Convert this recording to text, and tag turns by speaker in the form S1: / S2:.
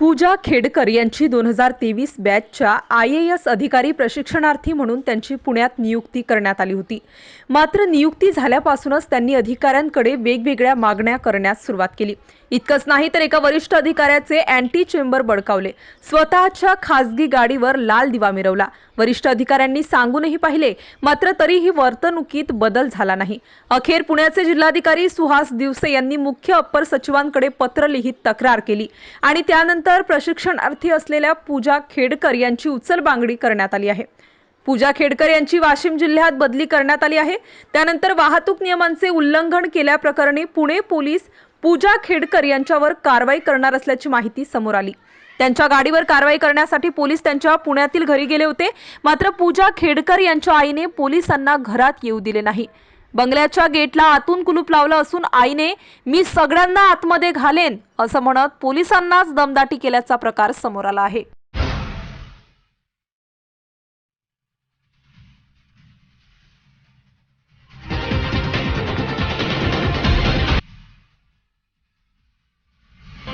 S1: पूजा खेडकर यांची दोन हजार तेवीस बॅचच्या आय ए एस अधिकारी प्रशिक्षणार्थी म्हणून त्यांची पुण्यात नियुक्ती करण्यात आली होती. मात्र नियुक्ती झाल्यापासूनच त्यांनी अधिकाऱ्यांकडे वेगवेगळ्या मागण्या करण्यास सुरुवात केली. इतकंच नाही तर एका वरिष्ठ अधिकाऱ्याचे अँटी चेंबर बडकावले स्वतःच्या खासगी गाडीवर लाल दिवा मिरवला. वरिष्ठ अधिकाऱ्यांनी सांगूनही पाहिले मात्र तरीही वर्तणुकीत बदल झाला नाही. अखेर पुण्याचे जिल्हाधिकारी सुहास दिवसे यांनी मुख्य अप्पर सचिवांकडे पत्र लिहित तक्रार केली आणि त्यानंतर प्रशिक्षणार्थी असलेल्या पूजा खेडकर यांची उचलबांगडी करण्यात आली आहे. पूजा खेडकर यांची वाशिम जिल्ह्यात बदली करण्यात आली आहे. त्यानंतर वाहतूक नियमांचे उल्लंघन केल्याप्रकरणी पुणे पोलीस पूजा खेडकर यांच्यावर कारवाई करणार असल्याची माहिती समोर आली. त्यांच्या गाडीवर कारवाई करण्यासाठी पोलीस त्यांच्या पुण्यातील घरी गेले होते. मात्र पूजा खेडकर यांच्या आईने पोलिसांना घरात येऊ दिले नाही. बंगल्याच्या गेटला आतून कुलूप लावलं असून आईने मी सगळ्यांना आतमध्ये घालेन असं म्हणत पोलिसांनाच दमदाटी केल्याचा प्रकार समोर आला आहे.